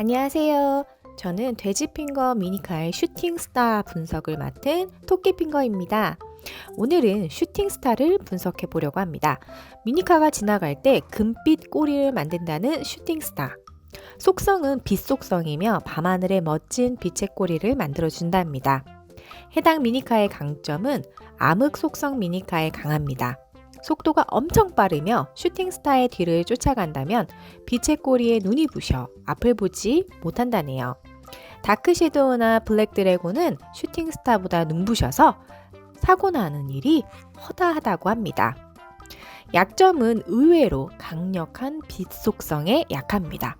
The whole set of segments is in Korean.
안녕하세요. 저는 돼지핑거 미니카의 슈팅스타 분석을 맡은 토끼핑거입니다. 오늘은 슈팅스타를 분석해 보려고 합니다. 미니카가 지나갈 때 금빛 꼬리를 만든다는 슈팅스타. 속성은 빛 속성이며 밤하늘의 멋진 빛의 꼬리를 만들어준답니다. 해당 미니카의 강점은 암흑 속성 미니카에 강합니다. 속도가 엄청 빠르며 슈팅스타의 뒤를 쫓아간다면 빛의 꼬리에 눈이 부셔 앞을 보지 못한다네요. 다크 섀도우나 블랙 드래곤은 슈팅스타보다 눈부셔서 사고 나는 일이 허다하다고 합니다. 약점은 의외로 강력한 빛 속성에 약합니다.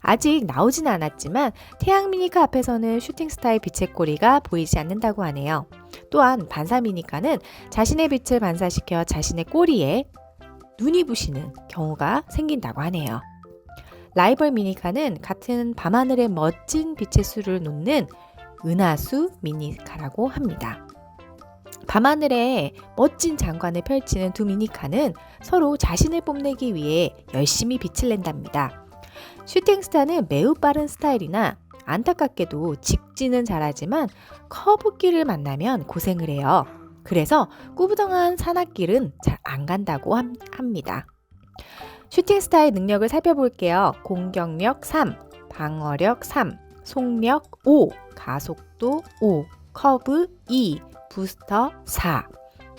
아직 나오진 않았지만 태양 미니카 앞에서는 슈팅 스타의 빛의 꼬리가 보이지 않는다고 하네요. 또한 반사 미니카는 자신의 빛을 반사시켜 자신의 꼬리에 눈이 부시는 경우가 생긴다고 하네요. 라이벌 미니카는 같은 밤하늘의 멋진 빛의 수를 놓는 은하수 미니카라고 합니다. 밤하늘에 멋진 장관을 펼치는 두 미니카는 서로 자신을 뽐내기 위해 열심히 빛을 낸답니다. 슈팅스타는 매우 빠른 스타일이나 안타깝게도 직진은 잘하지만 커브길을 만나면 고생을 해요. 그래서 꾸부정한 산악길은 잘 안 간다고 함, 합니다. 슈팅스타의 능력을 살펴볼게요. 공격력 3, 방어력 3, 속력 5, 가속도 5, 커브 2, 부스터 4,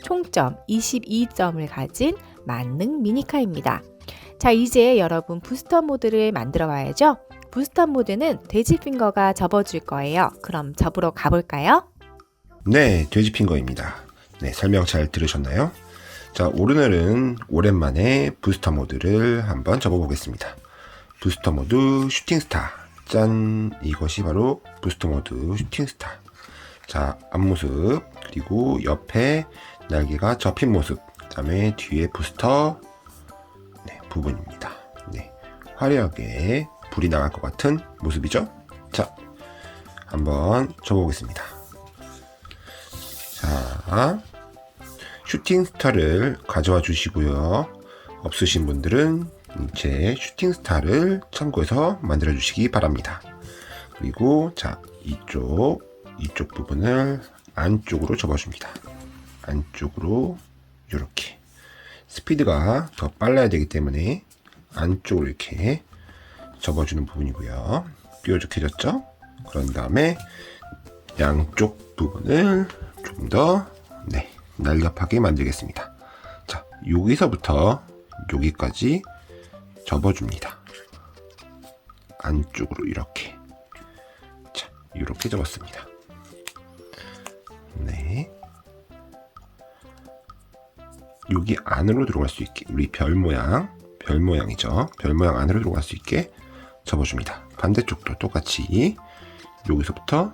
총점 22점을 가진 만능 미니카입니다. 자, 이제 여러분 부스터 모드를 만들어 봐야죠. 부스터 모드는 돼지 핑거가 접어줄 거예요. 그럼 접으러 가볼까요? 네, 돼지 핑거입니다. 네, 설명 잘 들으셨나요? 자, 오늘은 오랜만에 부스터 모드를 한번 접어보겠습니다. 부스터 모드 슈팅스타. 짠! 이것이 바로 부스터 모드 슈팅스타. 자, 앞모습, 그리고 옆에 날개가 접힌 모습, 그 다음에 뒤에 부스터 네, 부분입니다. 네, 화려하게 불이 나갈 것 같은 모습이죠? 자, 한번 접어보겠습니다. 자, 슈팅 스타를 가져와 주시고요. 없으신 분들은 제 슈팅 스타를 참고해서 만들어 주시기 바랍니다. 그리고 자, 이쪽 이쪽 부분을 안쪽으로 접어줍니다. 안쪽으로 이렇게 스피드가 더 빨라야 되기 때문에 안쪽으로 이렇게 접어주는 부분이고요. 뾰족해졌죠? 그런 다음에 양쪽 부분을 좀더 네, 날렵하게 만들겠습니다. 자, 여기서부터 여기까지 접어줍니다. 안쪽으로 이렇게. 자, 이렇게 접었습니다. 여기 안으로 들어갈 수 있게 우리 별 모양, 별 모양이죠. 별 모양 안으로 들어갈 수 있게 접어줍니다. 반대쪽도 똑같이 여기서부터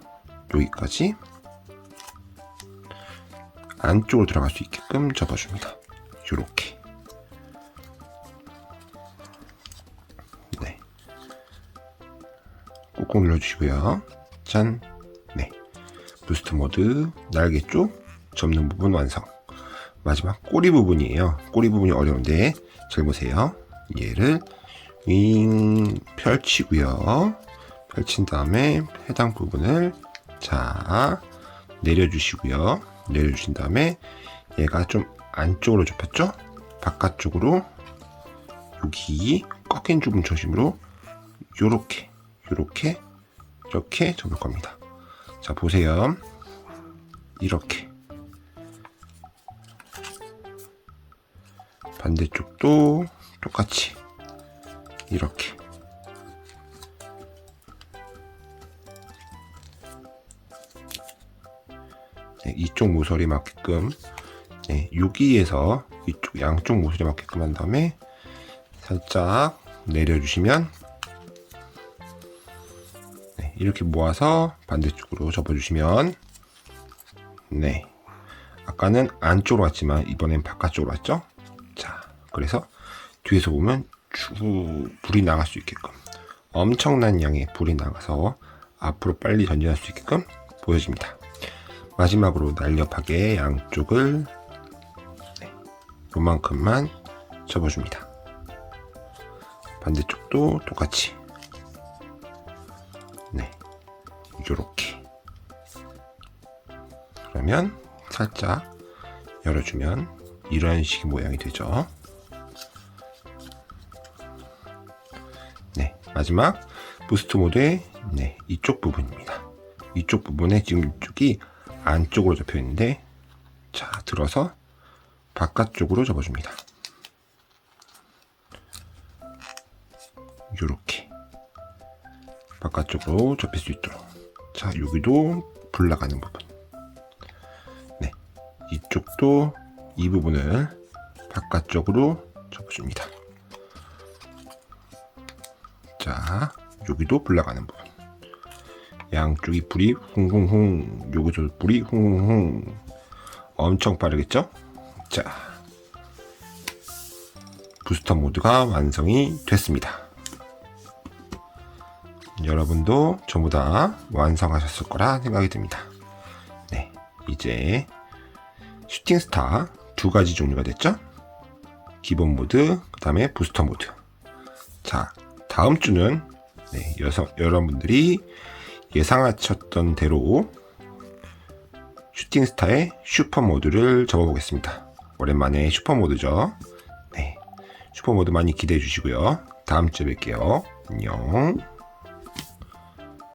여기까지 안쪽으로 들어갈 수 있게끔 접어줍니다. 이렇게. 네. 꾹꾹 눌러주시고요. 짠. 네. 부스트 모드 날개 쪽 접는 부분 완성. 마지막 꼬리 부분이에요. 꼬리 부분이 어려운데 잘 보세요. 얘를 윙 펼치고요. 펼친 다음에 해당 부분을 자 내려주시고요. 내려주신 다음에 얘가 좀 안쪽으로 접혔죠? 바깥쪽으로 여기 꺾인 부분 중심으로 요렇게 요렇게 이렇게 접을 겁니다. 자 보세요. 이렇게 반대쪽도 똑같이 이렇게. 네, 이쪽 모서리 맞게끔 네, 여기에서 이쪽 양쪽 모서리 맞게끔 한 다음에 살짝 내려주시면 네, 이렇게 모아서 반대쪽으로 접어주시면 네. 아까는 안쪽으로 왔지만 이번엔 바깥쪽으로 왔죠? 자 그래서 뒤에서 보면 쭉 불이 나갈 수 있게끔 엄청난 양의 불이 나가서 앞으로 빨리 전진할 수 있게끔 보여집니다. 마지막으로 날렵하게 양쪽을 네, 요만큼만 접어줍니다. 반대쪽도 똑같이 요렇게. 그러면 살짝 열어주면 이런 식의 모양이 되죠. 마지막 부스트 모드의 네, 이쪽 부분입니다. 이쪽 부분에 지금 이쪽이 안쪽으로 접혀 있는데 자, 들어서 바깥쪽으로 접어줍니다. 요렇게 바깥쪽으로 접힐 수 있도록 자, 여기도 불 나가는 부분 네, 이쪽도 이 부분을 바깥쪽으로 접어줍니다. 자, 여기도 불 나가는 부분 양쪽이 불이 쿵쿵쿵 여기서 불이 쿵쿵쿵 엄청 빠르겠죠? 자 부스터 모드가 완성이 됐습니다. 여러분도 전부 다 완성하셨을 거라 생각이 듭니다. 네 이제 슈팅스타 두 가지 종류가 됐죠? 기본 모드 그 다음에 부스터 모드. 자 다음 주는 네, 여서, 여러분들이 예상하셨던 대로 슈팅스타의 슈퍼 모드를 접어보겠습니다. 오랜만에 슈퍼 모드죠. 네. 슈퍼 모드 많이 기대해 주시고요. 다음 주에 뵐게요. 안녕.